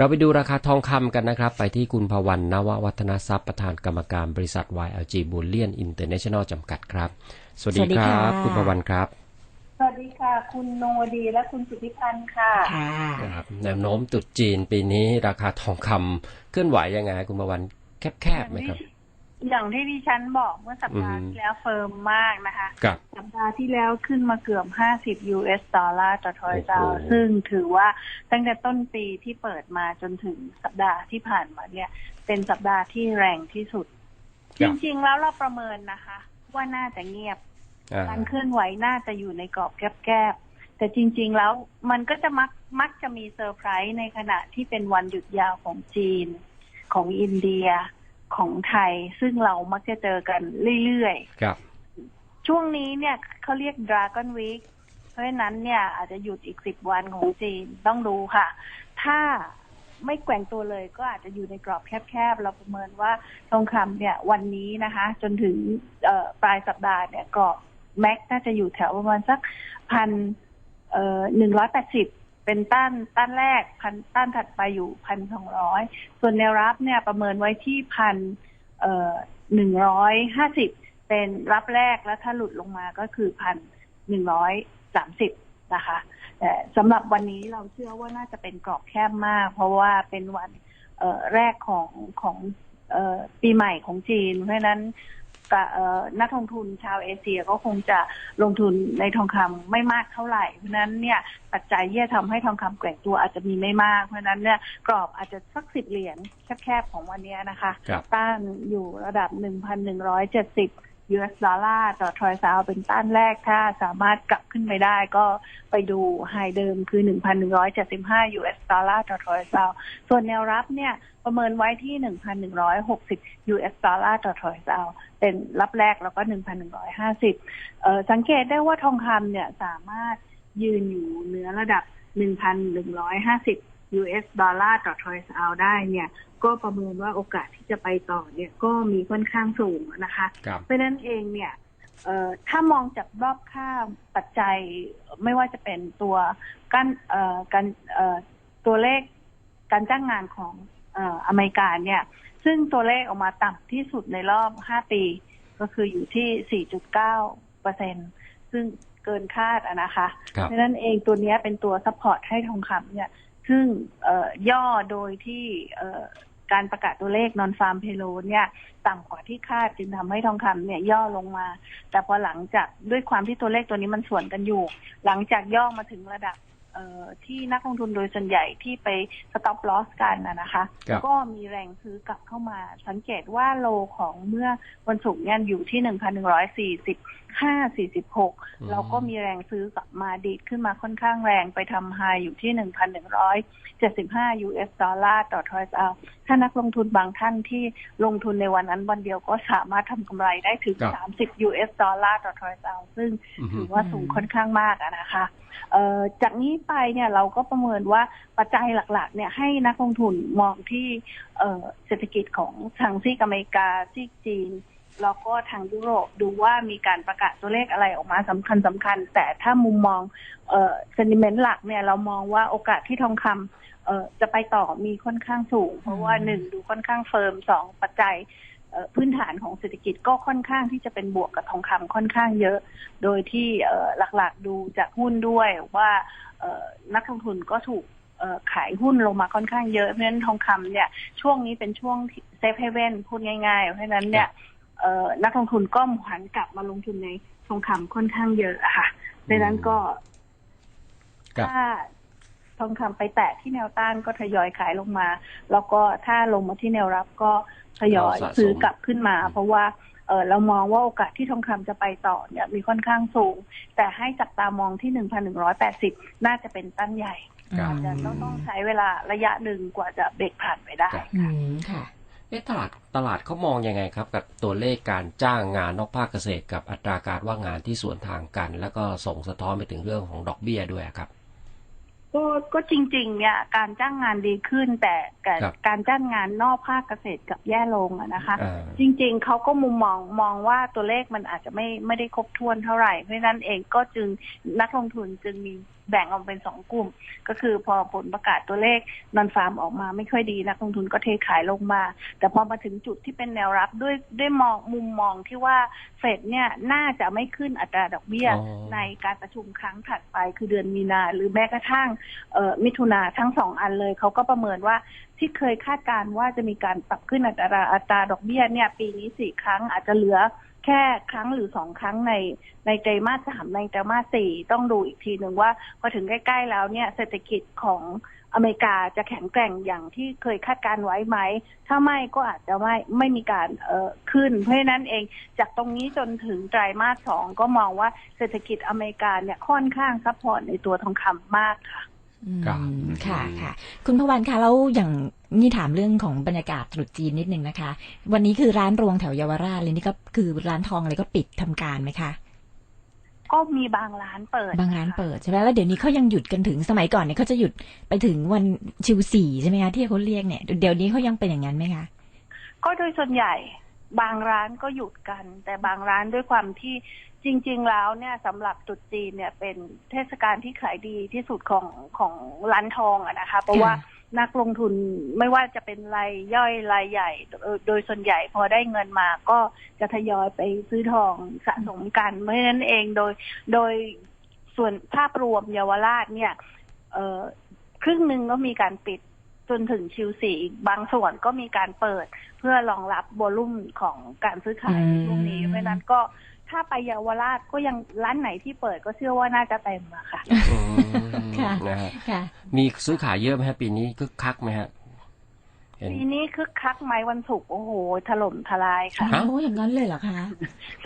เราไปดูราคาทองคำกันนะครับ ไปที่คุณพวันนววัฒนทรัพย์ประธานกรรมการบริษัท YLG Bullion International จำกัดครับ สวัสดีสวัสดีคค่ะรับ คุณพวันครับ สวัสดีค่ะ คุณนงวดีและคุณสุทธิพันธ์ค่ะค่ะครับแนวโน้มตรุดจีนปีนี้ราคาทองคำเคลื่อนไหวยังไง คุณพวันแคบๆไหมครับ อย่างที่ดิฉันบอกเมื่อสัปดาห์อืมที่แล้วเฟิร์มมากนะคะกับ สัปดาห์ที่แล้วขึ้นมาเกือบ 50 US ดอลลาร์ต่อทอยซาวโอ้โห ซึ่งถือว่าตั้งแต่ต้นปีที่เปิดมาจนถึงสัปดาห์ที่ผ่านมาเนี่ย เป็นสัปดาห์ที่แรงที่สุดจริงๆแล้วเราประเมินนะคะ ว่าน่าจะเงียบ อ่า การเคลื่อนไหวน่าจะอยู่ในกรอบแคบๆ แต่จริงๆ แล้วมันก็จะมักมักจะมีเซอร์ไพรส์ในขณะที่เป็นวันหยุดยาวของจีน ของอินเดีย ของไทย ซึ่งเรามักจะเจอกันเรื่อยครับๆช่วงนี้เนี่ยเขาเรียก Dragon Week เพราะฉะนั้นเนี่ยอาจจะหยุดอีกสิบวันของจีนต้องดูค่ะ ถ้าไม่แกว่งตัวเลยก็อาจจะอยู่ในกรอบแคบๆ เราประเมินว่าทองคำเนี่ย วันนี้นะคะ จนถึงเอ่อปลายสัปดาห์เนี่ยกรอบแม็กน่าจะอยู่แถวประมาณสักพันเอ่อหนึ่งร้อยแปดสิบ เป็นต้านต้านแรกพันต้านถัดไปอยู่พันสองร้อยส่วนแนวรับเนี่ยประเมินไว้ที่พันเอ่อหนึ่งร้อยห้าสิบเป็นรับแรกแล้วถ้าหลุดลงมาก็คือพันหนึ่งร้อยสามสิบนะคะแต่สำหรับวันนี้เราเชื่อว่าน่าจะเป็นกรอบแคบมาก เพราะว่าเป็นวันเอ่อแรกของของเอ่อปีใหม่ของจีน เพราะฉะนั้น นักลงทุนชาวเอเชียก็คงจะลงทุนในทองคำไม่มากเท่าไหร่ เพราะฉะนั้นเนี่ยปัจจัยที่จะทำให้ทองคำแกว่งตัวอาจจะมีไม่มาก เพราะฉะนั้นเนี่ยกรอบอาจจะสักสิบเหรียญแคบๆของวันนี้นะคะครับต้านอยู่ระดับ1,170 US ดอลลาร์ต่อทรอยซาวเป็นต้านแรกถ้าสามารถกลับขึ้นไปได้ก็ไปดูไฮเดิมคือ 1,175 US ดอลลาร์ต่อทรอยซาวส่วนแนวรับเนี่ยประเมินไว้ที่ 1,160 US ดอลลาร์ต่อทรอยซาวเป็นรับแรกแล้วก็ 1,150เอ่อสังเกตได้ว่าทองคำเนี่ยสามารถยืนอยู่เหนือระดับ 1,150 US ดอลลาร์ต่อทรอยซาวได้เนี่ย ก็ประเมินว่าโอกาสที่จะไปต่อเนี่ยก็มีค่อนข้างสูงนะคะครับเพราะฉะนั้นเองเนี่ยเอ่อถ้ามองจากรอบข้างปัจจัยไม่ว่าจะเป็นตัวการเอ่อการเอ่อตัวเลขการจ้างงานของเอ่ออเมริกาเนี่ย ซึ่งตัวเลขออกมาต่ำที่สุดในรอบ 5 ปี ก็คืออยู่ที่ 4.9เปอร์เซ็นซึ่งเกินคาดอะนะคะครับเพราะฉะนั้นเองตัวเนี้ยเป็นตัวซัพพอร์ตให้ทองคำเนี่ย ซึ่งย่อโดยที่การประกาศตัวเลขนอนฟาร์มเพโลเนี่ยต่ำกว่าที่คาดจึงทำให้ทองคำเนี่ยย่อลงมา แต่พอหลังจากด้วยความที่ตัวเลขตัวนี้มันสวนกันอยู่ หลังจากย่อมาถึงระดับ ที่นักลงทุนโดยส่วนใหญ่ที่ไป stop loss กันนะนะคะครับก็มีแรงซื้อกลับเข้ามา สังเกตว่าโลของเมื่อวันศุกร์เนี่ยอยู่ที่1,145 46เราก็มีแรงซื้อกลับมาดีดขึ้นมาค่อนข้างแรงไปทำไฮอยู่ที่1,175 US ดอลลาร์ต่อทอยส์เอาถ้านักลงทุนบางท่านที่ลงทุนในวันนั้นวันเดียวก็สามารถทำกำไรได้ถึงครับ30 US ดอลลาร์ต่อทอยส์เอาซึ่งอือฮึถือว่าสูงค่อนข้างมากอะนะคะเอ่อ จากนี้ไปเนี่ยเราก็ประเมินว่าปัจจัยหลัก ๆ เนี่ยให้นักลงทุนมองที่เศรษฐกิจของทางซีกอเมริกาซีกจีนแล้วก็ทางยุโรปดูว่ามีการประกาศตัวเลขอะไรออกมาสำคัญสำคัญ แต่ถ้ามุมมองเซนิเมนต์หลักเนี่ยเรามองว่าโอกาสที่ทองคำเอ่อจะไปต่อมีค่อนข้างสูง เพราะว่าหนึ่งดูค่อนข้างเฟิร์มสองปัจจัย พื้นฐานของเศรษฐกิจก็ค่อนข้างที่จะเป็นบวกกับทองคำค่อนข้างเยอะ โดยที่หลักๆดูจากหุ้นด้วยว่านักลงทุนก็ถูกขายหุ้นลงมาค่อนข้างเยอะเพราะฉะนั้นทองคำเนี่ยช่วงนี้เป็นช่วงเซฟเฮเว่นพูดง่ายๆ เพราะฉะนั้นเนี่ยนักลงทุนก็หันกลับมาลงทุนในทองคำค่อนข้างเยอะค่ะดังนั้นก็ถ้า ทองคำไปแตะที่แนวต้านก็ทยอยขายลงมา แล้วก็ถ้าลงมาที่แนวรับก็ทยอยรอสะสมซื้อกลับขึ้นมา เพราะว่าเออเรามองว่าโอกาสที่ทองคำจะไปต่อเนี่ยมีค่อนข้างสูง แต่ให้จับตามองที่หนึ่งพันหนึ่งร้อยแปดสิบน่าจะเป็นตั้นใหญ่ครับอาจจะต้องต้องใช้เวลาระยะหนึ่งกว่าจะเบรกผ่านไปได้ครับอืมค่ะเอ๊ะตลาดตลาดเขามองยังไงครับ กับตัวเลขการจ้างงานนอกภาคเกษตรกับอัตราการว่างงานที่สวนทางกัน แล้วก็ส่งสะท้อนไปถึงเรื่องของดอกเบี้ยด้วยครับ ก็ก็จริง ๆ เนี่ย การจ้างงานดีขึ้นแต่แต่ครับการจ้างงานนอกภาคเกษตรกับแย่ลงอะนะคะ อ่า จริง ๆเขาก็มุมมองมองว่าตัวเลขมันอาจจะไม่ไม่ได้ครบถ้วนเท่าไหร่เพราะฉะนั้นเองก็จึงนักลงทุนจึงมี แบ่งออกเป็นสองกลุ่ม ก็คือพอผลประกาศตัวเลขนอนฟาร์มออกมาไม่ค่อยดีนักลงทุนก็เทขายลงมา แต่พอมาถึงจุดที่เป็นแนวรับด้วยด้วยมองมุมมองที่ว่าเฟดเนี่ยน่าจะไม่ขึ้นอัตราดอกเบี้ยอ๋อในการประชุมครั้งถัดไปคือเดือนมีนา หรือแม้กระทั่งเอ่อมิถุนาทั้งสองอันเลยเขาก็ประเมินว่าที่เคยคาดการณ์ว่าจะมีการปรับขึ้นอัตราอัตราดอกเบี้ยเนี่ยปีนี้สี่ครั้งอาจจะเหลือ แค่ครั้งหรือสองครั้งในในไตรมาสสามในไตรมาสสี่ต้องดูอีกทีหนึ่งว่าพอถึงใกล้ ๆ แล้วเนี่ยเศรษฐกิจของอเมริกาจะแข็งแกร่งอย่างที่เคยคาดการไว้ไหม ถ้าไม่ก็อาจจะไม่ไม่มีการเอ่อขึ้น เพราะนั้นเองจากตรงนี้จนถึงไตรมาสสองก็มองว่าเศรษฐกิจอเมริกาเนี่ยค่อนข้างซัพพอร์ตในตัวทองคำมากค่ะ ครับค่ะอืมค่ะ คุณพวันคะแล้วอย่างนี่ถามเรื่องของบรรยากาศตรุษจีนนิดนึงนะคะ วันนี้คือร้านรวงแถวเยาวราชเลยนี่ก็คือร้านทองอะไรก็ปิดทำการไหมคะก็มีบางร้านเปิด บางร้านค่ะเปิดใช่ไหมแล้วเดี๋ยวนี้เขายังหยุดกันถึงสมัยก่อนเนี่ยเขาจะหยุดไปถึงวันชิวสี่ใช่ไหมคะที่เขาเรียกเนี่ยเดี๋ยวนี้เขายังเป็นอย่างนั้นไหมคะก็โดยส่วนใหญ่บางร้านก็หยุดกัน แต่บางร้านด้วยความที่ จริง ๆ แล้วเนี่ยสำหรับตรุษจีนเนี่ยเป็นเทศกาลที่ขายดีที่สุดของของร้านทองอะนะคะ เพราะว่านักลงทุนไม่ว่าจะเป็นรายย่อยรายใหญ่เอ่อโดยส่วนใหญ่พอได้เงินมาก็จะทยอยไปซื้อทองสะสมกันเพราะฉะนั้นเองโดยโดยส่วนภาพรวมเยาวราชเนี่ยเอ่อครึ่งหนึ่งก็มีการปิดจนถึงชิวสี่อีกบางส่วนก็มีการเปิดเพื่อรองรับวอลุ่มของการซื้อขายในช่วงนี้อืมเพราะฉะนั้นก็ ถ้าไปเยาวราชก็ยังร้านไหนที่เปิดก็เชื่อว่าน่าจะเต็มอะค่ะ อืมค่ะนะฮะค่ะมีซื้อขายเยอะไหมฮะปีนี้คึกคักไหมฮะเห็น ปีนี้คึกคักไหมวันศุกร์โอ้โหถล่มทลายค่ะฮะ โอ้อย่างนั้นเลยเหรอคะ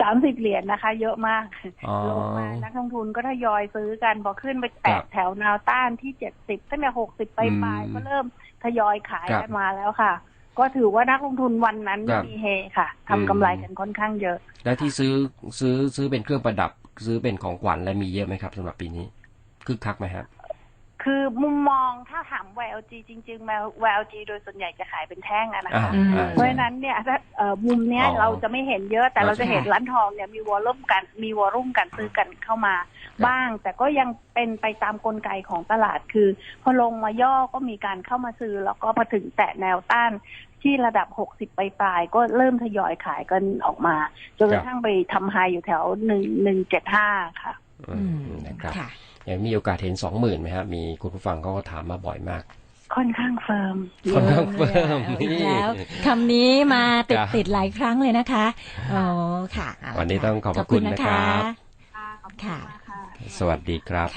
สามสิบเหรียญนะคะ เยอะมากอ๋อ ลงมานักลงทุนก็ทยอยซื้อกันพอขึ้นไปครัแตะบแถวแนวต้านที่เจ็ดสิบตั้งแต่หกสิบไปปลายอืมก็เริ่มทยอยขายครับ กันมาแล้วค่ะ ก็ถือว่านักลงทุนวันนั้นครับ มีเฮค่ะทำกำไรกันค่อนข้างเยอะ แล้วที่ซื้อซื้อซื้อเป็นเครื่องประดับ ซื้อเป็นของขวัญอะไรมีเยอะไหมครับสำหรับปีนี้คึกคักไหมฮะ คือมุมมองถ้าถาม VLG จริงๆ VLG โดยส่วนใหญ่จะขายเป็นแท่งอะนะอ่าคะอืมอ่า เพราะฉะนั้นเนี่ยถ้าเอ่อมุมเนี้ยอ๋อเราจะไม่เห็นเยอะแต่เราจะเห็นค่ะร้านทองเนี่ยมีวอลลุ่มกันมีวอลลุ่มการซื้อกันเข้ามาครับบ้าง แต่ก็ยังเป็นไปตามกลไกของตลาดคือ พอลงมาย่อก็มีการเข้ามาซื้อ แล้วก็พอถึงแตะแนวต้านที่ระดับ 60 ไปปลายๆก็เริ่มทยอยขายกันออกมาจนกระทั่งไปทำไฮอยู่แถวหนึ่งหนึ่งเจ็ดห้าค่ะ อือืมมนะครับ ค่ะ ยังมีโอกาสเห็นสองหมื่นไหมฮะมีคุณผู้ฟังเขาก็ถามมาบ่อยมาก ค่อนข้างเฟิร์มค่อนข้างเฟิร์มเอาอีกนี่แล้วคำนี้มาติดครับติดหลายครั้งเลยนะคะอ๋อค่ะเอาละวันนี้ค่ะต้องขอบพระคุณนะครับค่ะขอบคุณค่ะมากค่ะ สวัสดีครับ